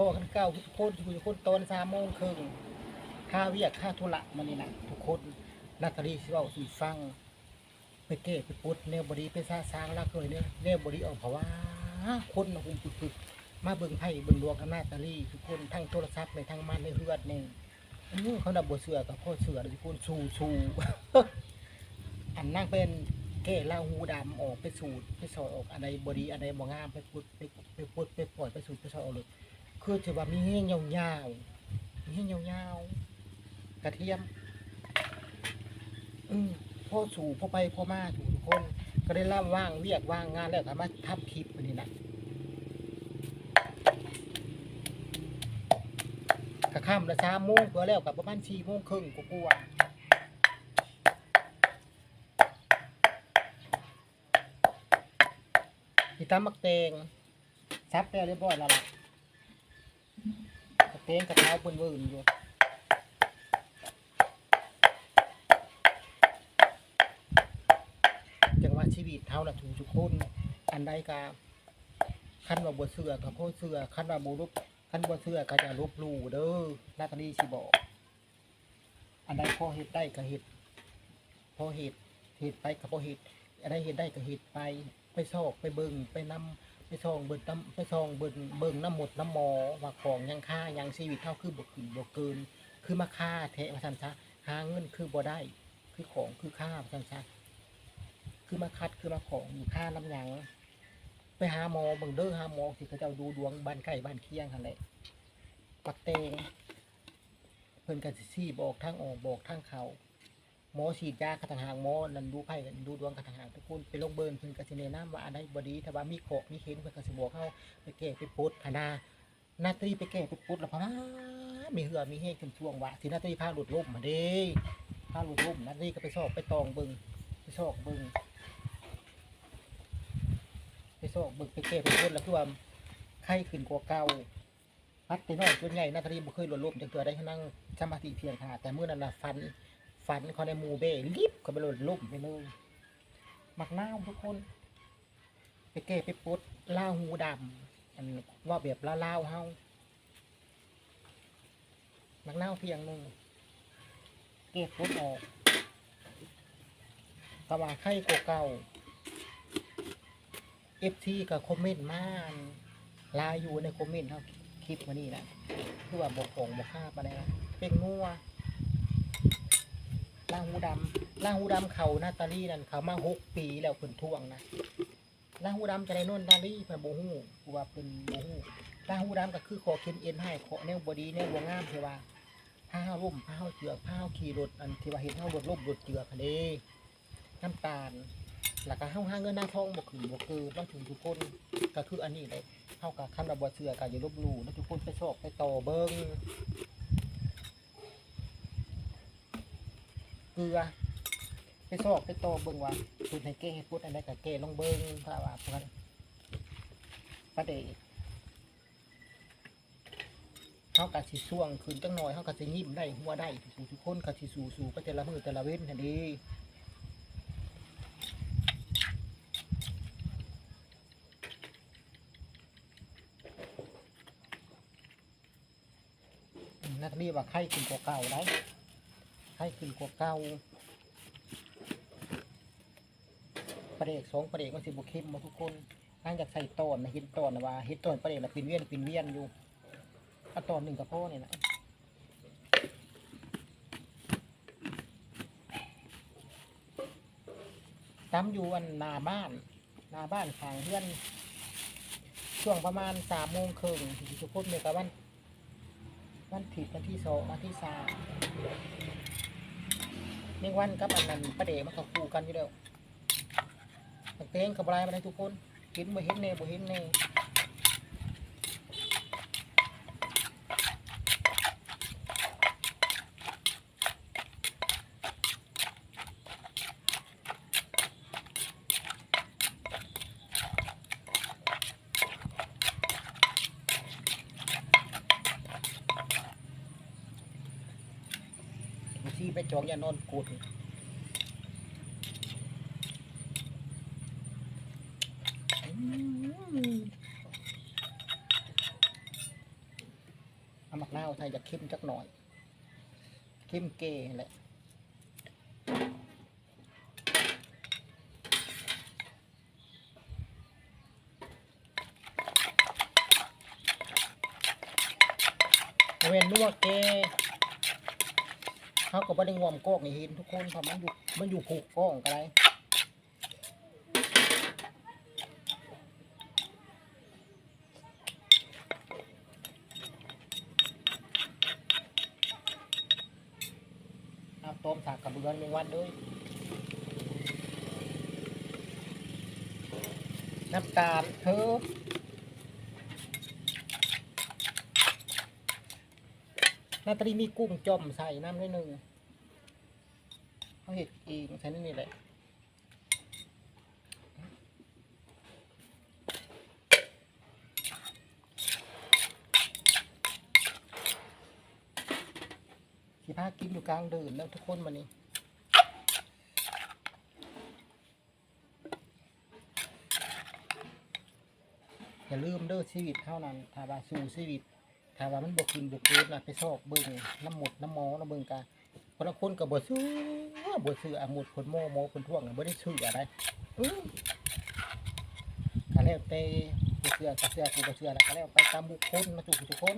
พ่อกันเก้าทุกคนทุกคนตอนสามโมงครึ่งค่าเวียกค่าธุระมันนี่นะทุกคนนาตาลีสิเว้าสิฟังไปเก้ไปปุดแนวบดีไปสร้างสร้างรักเลยเนี่ยแนวบดีออกเพราะว่าคนนะคุมปึกๆมาเบิ่งไพ่เบิ่งดวงกันนาตาลีทุกคนทั้งโทรศัพท์ในทั้งมันในเฮือดนี่อื้อเขาดับบัวเสือกับพ่อเสือทุกคนชูชูอันนั่งเป็นเก้เล่าหูดำออกไปสูดไปสอยออกอะไรบดีอะไรบ่งามไปปุดไปไปปุดไปปล่อยไปสูดไปสอยออกเลย คือถือว่ามีแห้งยาวๆมีแห้งยาวๆกระเทียม อืมพ่อสู่พ่อไปพ่อมาถูกทุกคน ก็ได้ล่าว่างเวียกว่างงานแล้วก็มาทำคลิปนนี้นะกระค่ำละสามโมงเพื่อแล้วกับประมาณสี่โมงครึ่งกูกลัวาพี่ตามมักเตงซับแล้วเรียบร้อยแล้วล่ะ มักเตงกระเท้าเปิ้นเวิร์นอยู่จังว่าชีวิตเท่าละทุกทุกคนอันใดกาคันว่าบ่เสือกับพ่อเสือคันว่าบ่ลบคันบ่เสือก็จะลบหลู่เด้อนาตาลีสิบอกอันใดพอเฮ็ดได้ก็เฮ็ดพอเฮ็ดเฮ็ดไปก็พอเฮ็ดอันใดเฮ็ดได้ก็เฮ็ดไปไปซอกไปเบิ่งไปนำ ไปซองเบิ่งน้ำไปซองเบิ่งเบิ่งน้ำหมดน้ำหมอว่าของยังค่ายังชีวิตเท่าคือบ่ขึ้นบ่เกิน คือมาค่าแท้ว่าซั่นซะหาเงินคือบ่ได้ คือของคือค่าว่าซั่นซะคือมาคัดคือมาของมีค่าน้ำยังไปหาหมอเบิ่งเด้อหาหมอที่เขาเจ้าดูดวงบ้านใกล้บ้านเคียงหั่นแหละปักเตงเพิ่นก็สิบอกทางออกบอกทางเขา หมอฉีดยากระทางหางหมอนั่นดูไพ่กันดูดวงกระทางหางทุกคนไปลงเบิร์นเพิ่นก็สิแนะนำว่าอันใดบดีถ้าว่ามีโขกมีเข็นเพิ่นก็สิบอกเฮาไปแก้ไปปุดหนานาตรีไปแก้ไปปุดแล้วพะนะมีเหือมีเฮขึ้นช่วงว่าสินาตรีพาหลุดล่มมาเด้พาหลุดล่มนาตรีก็ไปสอบไปตองเบิงไปซอกเบึงไปซอกเบึงไปเก็บไปพ่นแล้วคือว่าไข้ขึ้นกว่าเก่าพัดไปน้อยส่วนใหญ่นาตาลีบ่เคยหล่นลมจังเกิดได้แค่นั่งสมาธิเพียงค่ะแต่เมื่อนั้นฟัน ฟันเขาในมูเบ้ลิบเขาไปหล่นลมไปเลยมักน้าวทุกคน ไปเก็บไปปุ๊ดล่าหูดำอันว่าแบบล่าล่าเฮามักน้าวเพียงหนึ่งเก็บปุ๊ดออกตะว่าไข่กเก่าเอฟทีกับคอมเมนต์มานลายอยู่ในคอมเมนต์เขาคลิปมานี่นะคือว่าบกของบกค่าปะเนี่ยเป็นงัว ล่างหูดำล่างหูดำเขานาตาลีนั่นเขามาหกปีแล้วเพิ่นท่วงนะล่างหูดำจะได้นนนาลีเพิ่นโบหูกูว่าเพิ่นโบหูล่างหูดำก็คือขอเข็นเอ็นให้ขอแนวบดีแนวบวงามเทว่าผ้าร่มผ้าเจือกผ้าขี่รถอันที่ว่าเห็นเท่ารถล่มรถเจือกทะเลน้ำตาลแล้วก็เฮาห้าเงินหน้าทองบ่ขึ้นบ่คือต้องถึงทุกคนก็คืออันนี้เลยเฮากับคันว่าบ่เชื่อก็อย่าลบหลู่แล้วทุกคนไปชอบไปต่อเบิ่ง เกลือ ไปซอกไปต่อเบิ่งว่าสุดให้เก้ให้พุดอันใดก็เก้ลงเบิ่งถ้าว่าเพิ่นประเดี๋ยเฮาก็สิช่วงขึ้นจังหน่อยเฮาก็สิยิ้มได้หัวได้ทุกทุกคนก็สิสู้ๆไปแต่ละมือแต่ละเว้นหั่นเด้อืมนักเรียนว่าไข้ขึ้นกว่าเก่าได้ ไข้ขึ้นกว่าเก่าประเด็กสองประเด็กก็สิบุเข้มมาทุกคนตั้งจากใส่ตอนนะเห็นตอนนะว่าเห็นตอนประเด็กละปินเวียนปินเวียนอยู่อาตอนหนึ่งกับพ่อเนี่ยนะตั้มอยู่อันนาบ้านนาบ้านขางเพื่อนช่วงประมาณสามโมงครึ่งทุกคนเนี่ยกับวันวันผิดวันที่สองวันที่สาม เรียกวันกับอันนั้นประเดมันก็คู่กันอยู่แล้วเต้งกับอะไรมาได้ทุกคนเห็นบ่เห็นเน่บ่เห็นเน่ ไปจองยานอนกูดอืมจะเข้มจักหน่อยเข้มเก๋แหละเวนนัวเก เขาก็บ่ได้งวมกอกนี่เห็นทุกคนเพราะมันอยู่มันอยู่ผูกกล้องกันไรเอาต้มสากกระเบือนในวันด้วยน้ำตาลเธอ นาตาลีมีกุ้งจอมใส่น้ำนิดนึงเขาเห็ดเองใส่นี่แหละสิพากินอยู่กลางเดินแล้วทุกคนมานี่อย่าลืมเด้อชีวิตเท่านั้นถ้าว่าสู่ชีวิต ถ้าว่ามันบกินบกินนะไปซอกเบิ่งน้ำหมดน้ำมอน้ำเบิ่งกาคนละคนกับบซื้อบซื้ออาหมดคนโมโมคนท่วงน่ะบ่ได้ซื้ออะไรอื้อก็แล้วแต่บ่เชื่อก็เชื่อกูบ่เชื่อแล้วก็แล้วไปตามบุคคลมาทุกทุกคน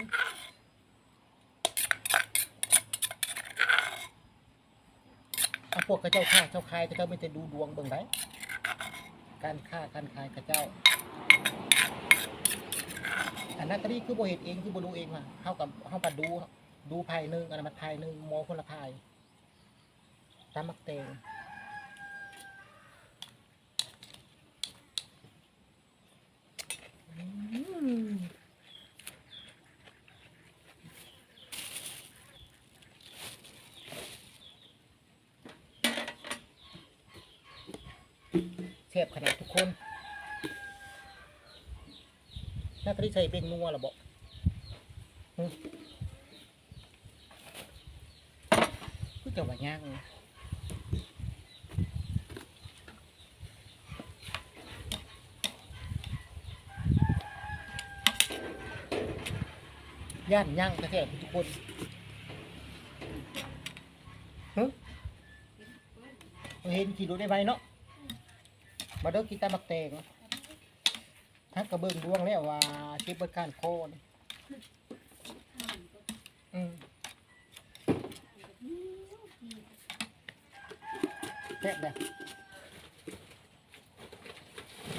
เอาพวกกระเจ้าค้าเจ้าขายกระเจ้าไม่จะดูดวงเบิ่งได้การค้าการขายกระเจ้า อันนั้นตอนนี้คือโบเห็นเองคือโบดูเองว่ะเท่ากับเท่ากับดู ดูภายหนึ่งอันนั้นมันภายหนึ่งมองคนละภายตามมักเตงเสียบขนาดทุกคน น่าจะได้ใส่เบงนัวหรอบอกก็จะว่าย่างย่านย่างกระแทกทุกคนฮึเห็นกี่ดูได้ไหมเนาะมาเด้อกินตาบักแตงักกระเบื้องดวงแล้วว่าเก็บเบิดการโคนอืมแบบ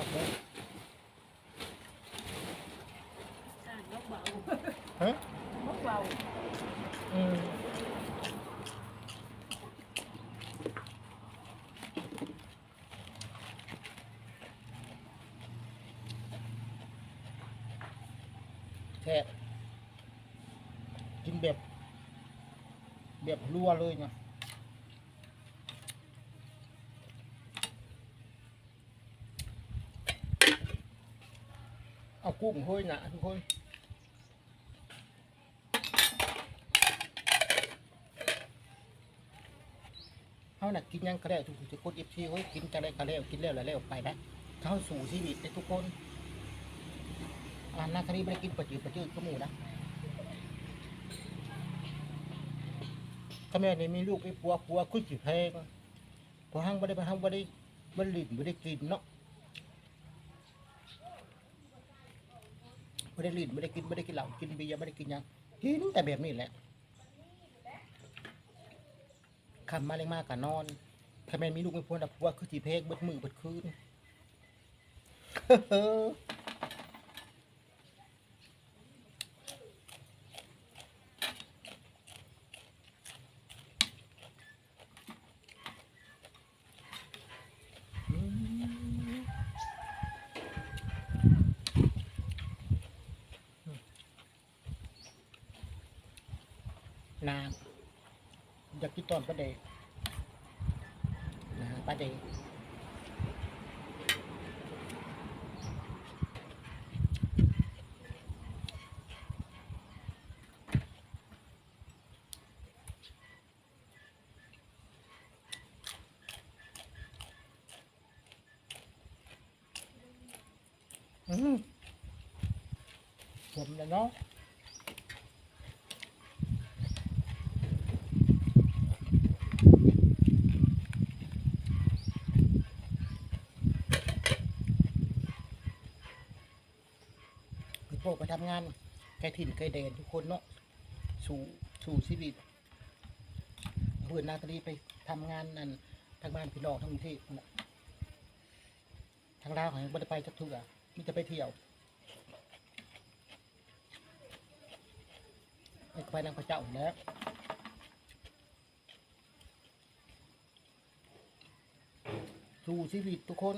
อกเลย อ่านกเบา ฮะ นกเบา อืมแซ่บกินแบบ แบบ รัวเลยนะเอากุ้งเฮ้ยนะทุกคนเขาหน่ะกินยังก็ได้ทุกทุกคนอีพีเฮ้ยกินจะได้ก็แล้วกินแล้วแล้วแล้วไปนะเข้าสู่ชีวิตในทุกคนอ่านาคดีไม่ได้กินประจืดประจืดก็หมูนะ ถ้าแม่นี่มีลูกมีผัวผัวคุยจีแพงพอห้างไม่ได้ไปห้างไม่ได้ไม่ได้ลิ้นไม่ได้กินเนาะไม่ได้ลิ้นไม่ได้กินไม่ได้กินเหล้ากินเบียร์ไม่ได้กินหยังกินแต่แบบนี้แหละคำมาเล็กมากกะนอนถ้าแม่นมีลูกไม่พ้นดับพัวคือจีเพกเบิดมือเบิดคืน น้ำอยากกินตอนประเดกนะฮะประเดกอืมผมแล้วเนาะ ทำงานไกลถิ่นไกลแดนทุกคนเนาะสู่สู่ชีวิตเพื่อนนาตาลีไปทำงานนั่นทางบ้านพี่น้องทั้งประเทศนั่นแหละทางลาวของบ่ได้ไปจักเทื่อมีแต่ไปเที่ยวไปไปนางพระเจ้าแล้วสู่ชีวิตทุกคน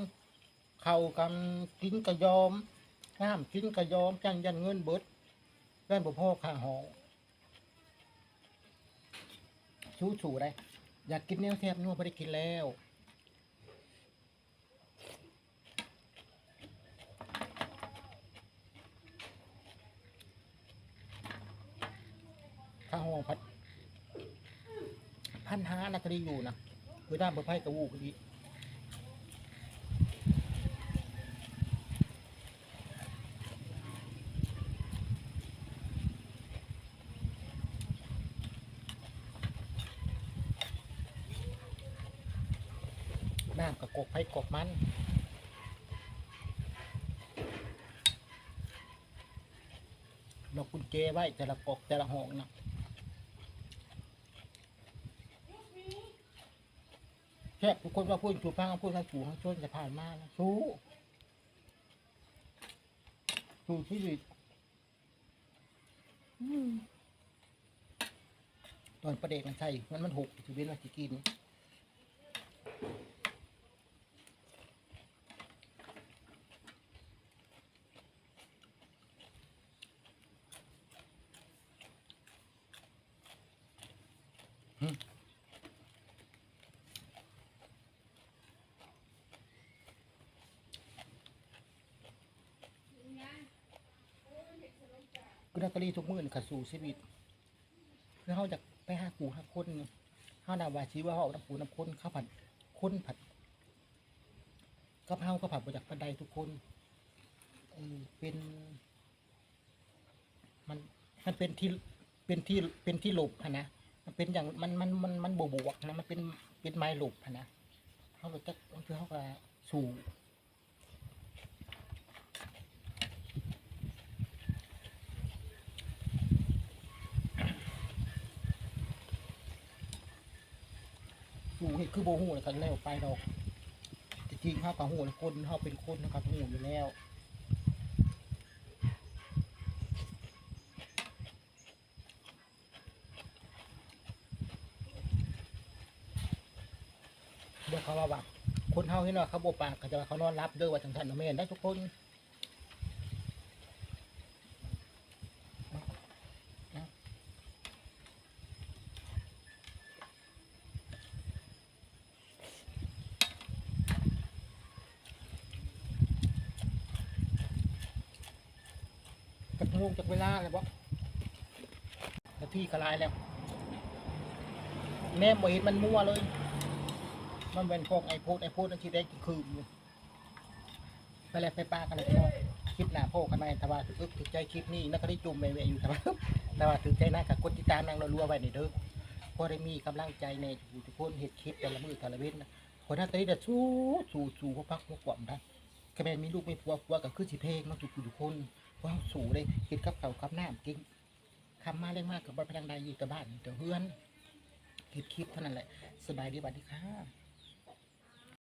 เข้ากันกินกระยอม ห้ามกินกระยอมจังยันเงินเบิดเงินบ่พ่อค่าหองสู้สู่ได้อยากกินแนวแซ่บนัวบ่ได้กินแล้วข้าหองพัดพันห้านะก็ดีอยู่นะคือด้านบ่ไพ่กระวูกดี น้ำกับกกไผ่กกมัน เรากุญแจไว้แต่ละกกแต่ละห้องนะแค่ทุกคนว่าพูดถูกพังพูดให้ถูกช่วยจะผ่านมานะสู้สู้ชีวิตตอนประเด็กมันใช่มันมันหกชีวิตว่าจะกิน กุนักกรีทุกมื้อนี่ก็สู่ชีวิตคือเฮาอยากไปหากูหาคนนี่เฮาน่าว่าชีว่าเฮาน้ำปูน้ำคนข้าวผัดคนผัดกับเฮาก็ผัดบ่จากปันใดทุกคนเออเป็น มันมันเป็นที่เป็นที่เป็นที่หลบหั้นนะมันเป็นอย่างมันมันมันมันบวบวกนะมันเป็นเป็นไม้หลบหั้นนะเฮาเลยจักคือเฮาก็สู่ หูเห็ดคือโบหูเลยกันแล้วไปดอกจริงๆข้ากับหูแล้วคนเขาเป็นคนนะครับหูอยู่แล้วเดี๋ยวเขาว่าว่าคนเฮาเห็นว่าเขาโบปากก็จะว่าเขานอนรับเด้อว่าจังสันนะแม่นได้ทุกคน งงจากเวลาเลยบ่นาทีกระลายแล้ว แม่บ่เห็นมันมั่วเลย มันเป็นพวกไอโพดไอโพดนั่นที่ได้กินคืนอยู่ไปแล้วไปป้ากันเลยพี่คลิปหน้าโพกันมแต่ว่าถืออึกถือใจคลิปนี้นักก็ได้จุ่มไปๆอยู่แต่ว่าแต่ว่าถือใจนะกับกดติดตามนางรัวๆไว้ในเด้อพอได้มีกำลังใจในทุกคนเห็ดคลิปแต่ละมือแต่ละเว้นนะคนนั้นตอนนี้จะสู้สู้สู้พวกพักพวกกว่ำได้แค่แม่นมีลูกไม่ผัวผัวกับคือสิเพลงเนาะทุกทุกคน ว้าวสูเลยกินกับเขากับน้ำกินคำมาเร่งมากกับบ้านพลังใดอยู่กับบ้านเดี๋ยวเฮือนคิดคลิปเท่านั้นแหละสบายดีบัดดีค่ะ